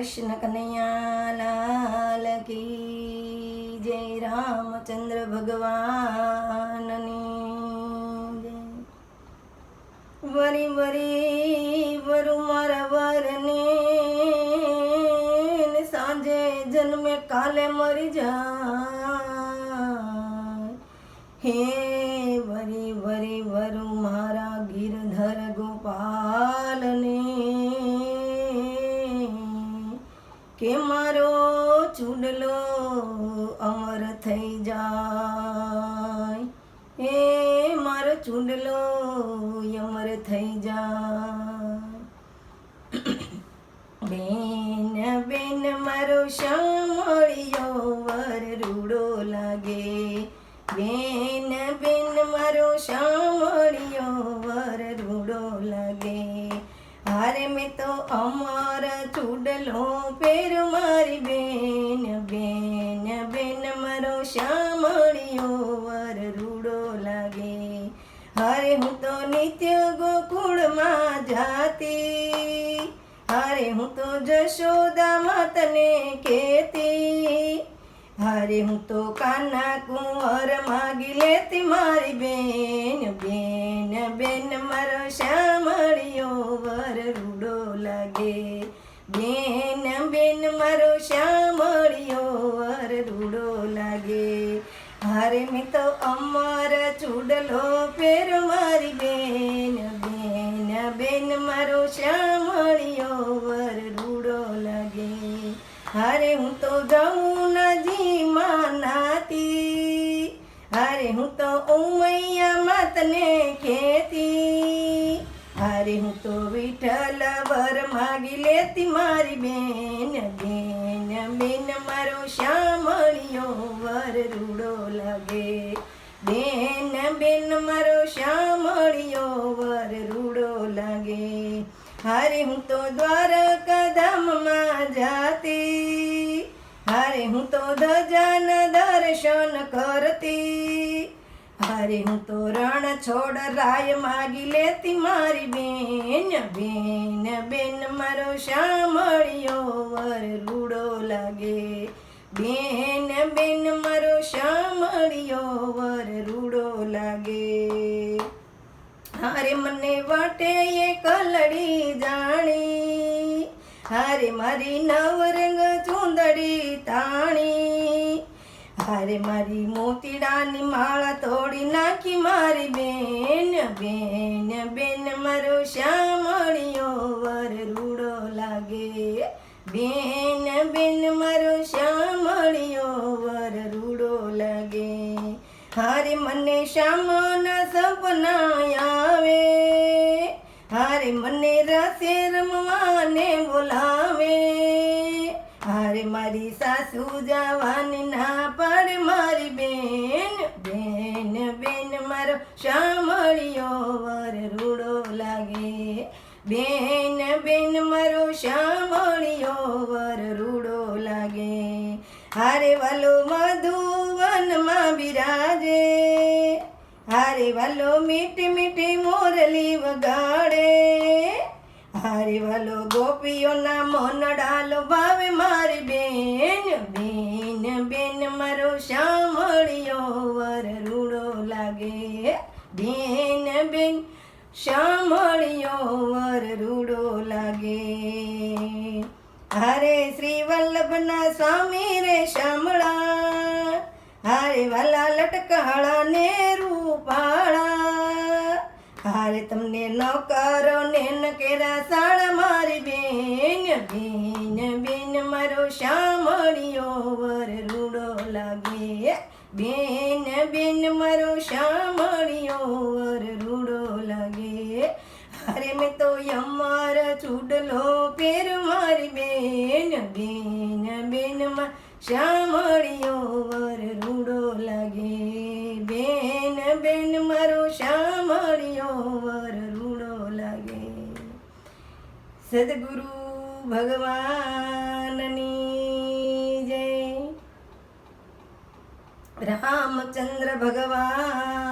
કૃષ્ણ કનૈયાલાલ કી જય રામચંદ્ર ભગવાનની જય. વરી વરી વરુ મારા વરને સાંજે જન્મે કાલે મરી જાય. હે કે મારો ચૂડલો અમર થઈ જાય. હે મારો ચૂડલો અમર થઈ જાય. બેન બેન, મારો શામળિયો, વર રૂડો લાગે. બેન બેન, મારો શામળિયો, વર રૂડો લાગે. હારે મેં તો અમર ચૂડલો પેર મારી બેન બેન બેન, મારો શામળિયો વર રૂડો લાગે. હરે હું તો નિત્ય ગોકુળમાં જાતી. હરે હું તો જશોદા માતને કેતી હરે હું તો કાના કુંવર માગી લેતી મારી બેન બેન બેન, મારો શ્યામળિયો તો ચૂડલો પેર મારી બેન બેન બેન, મારો શ્યામળિયો વર રૂડો લાગે. હારે હું તો જાઉં નજી માનાતી હારે હું તો ઉમૈયા માતને ખેતી. હારે હું તો વિઠ્ઠલ વર માગી લેતી મારી બેન બેન શ્યામળિયો વર રૂડો લાગે. હારે હું તો દ્વારકા ધામમાં જાતી. હારે હું તો ધજાન દર્શન કરતી. હારે હું તો રણ છોડ રાય માગી લેતી મારી બેન બેન બેન, મારો શામળિયો વર રૂડો લાગે. બેન બેન, મારો શામળિયો વર રૂડો લાગે. હારે મને વાટે કલડી જાણી. હારે મારી નવરંગ ચૂંદડી તાણી. હારે મારી મોતીડાની માળા તોડી નાખી મારી બેન બેન બેન, મારો શ્યામળિયો વર રૂડો લાગે. બેન બેન, મારો શ્યામળિયો વર રૂડો લાગે. હારે મને શ્યામના સપના આવે. હારે મને રસે રમવાને બોલાવે. હારે મારી સાસુ જવાની ના પાડે મારી બેન. બેન બેન, મારો શ્યામળિયો વર રૂડો લાગે. બેન બેન, મારો શ્યામળિયો વર રૂડો લાગે. હારે વાલો મધુવનમાં બિરાજે. હારે વાલો મીઠી મીઠી મોરલી વગાડે. હારે વાલો ગોપીઓના મન ડાલો ભાવે મારી બેન. બેન બેન, મારો શામળિયો વર રૂડો લાગે. બેન બેન શામળિયો વર રૂડો લાગે. હારે શ્રી વલ્લભના સ્વામી રે શામળા હારે વાલા લટકાળા ને રૂપાળા હારે તમને ન કરો ને ન કેરા સાળા મારી બેન બેન બેન મારો શામળિયો વર રૂડો લાગે બેન બેન મારો શ્યામળિયો ચૂડલો પેર મારી બેન બેન, બેનમાં શામળિયો વર રૂડો લાગે. બેન બેન, મારો શામળિયો વર રૂડો લાગે. સદગુરુ ભગવાનની જય. રામચંદ્ર ભગવાન